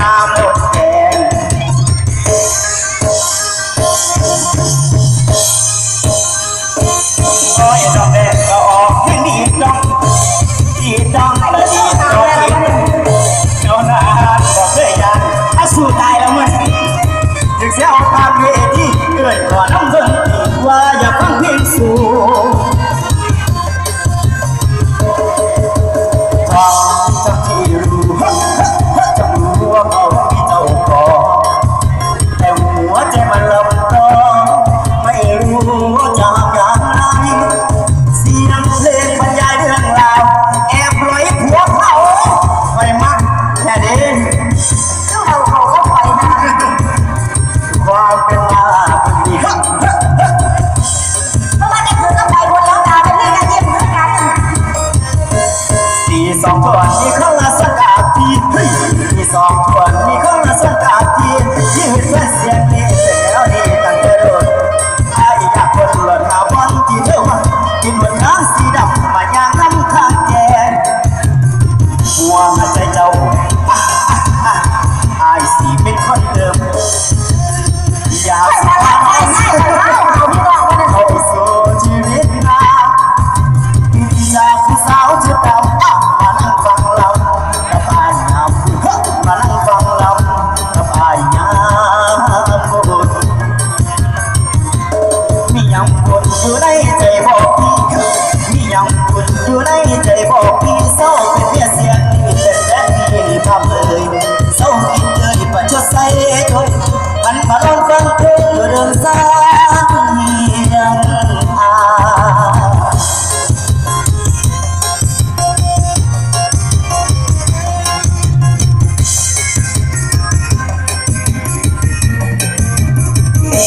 ตาหมดแดงอ้อยดอกแดงก็ออกที่ดอกดีดอกละดีดอกเจ้านาบอกเคยยังอาสู้ตายแล้วมึงถึงเสียออกทางเวที่เกิดก่อนน้ำเงินีสองส่วนมีข้างละสักกาทีมีสองส่วนมีข้างละสักกาทียิ่งเพื่อนเสียงนี้เสร็จแล้วนี่ตั้งแต่รุนใครอยากคนหล่นหาวันที่เธอวันกินเหมือนน้ำ อยู่ในใจบอกพี่มียังคุณอยู่ในใจบอกพี่เศร้าเป็นเมียเสียงที่เป็นแดนที่ทำเลยเศร้า